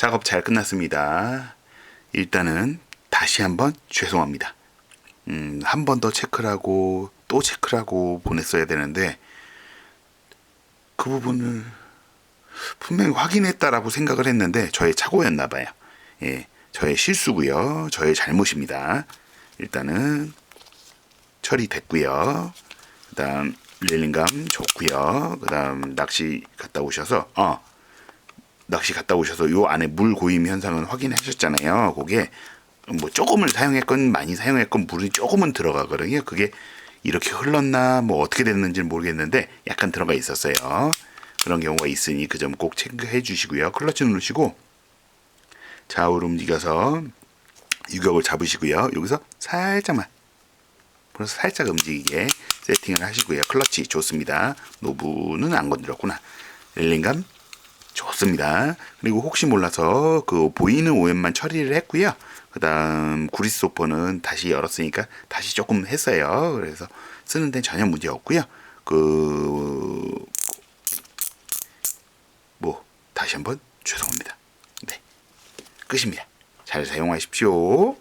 작업 잘 끝났습니다. 일단은 다시 한번 죄송합니다. 음, 한 번 더 체크를 하고 또 체크를 하고 보냈어야 되는데 그 부분을 분명히 확인했다라고 생각을 했는데 저의 착오였나 봐요. 예, 저의 실수고요. 저의 잘못입니다. 일단은 처리됐고요. 그다음 릴링감 좋고요. 그다음 낚시 갔다 오셔서 어 낚시 갔다 오셔서 요 안에 물 고임 현상은 확인하셨잖아요. 그게 뭐 조금을 사용했건 많이 사용했건 물이 조금은 들어가거든요. 그게 이렇게 흘렀나 뭐 어떻게 됐는지는 모르겠는데 약간 들어가 있었어요. 그런 경우가 있으니 그 점 꼭 체크해 주시고요. 클러치 누르시고 좌우로 움직여서 유격을 잡으시고요. 여기서 살짝만 그래서 살짝 움직이게 세팅을 하시고요. 클러치 좋습니다. 노브는 안 건드렸구나. 렐링감 좋습니다. 그리고 혹시 몰라서 그 보이는 오염만 처리를 했고요. 그다음 구리스 소퍼는 다시 열었으니까 다시 조금 했어요. 그래서 쓰는 데는 전혀 문제 없고요. 그 뭐 다시 한번 죄송합니다. 네. 끝입니다. 잘 사용하십시오.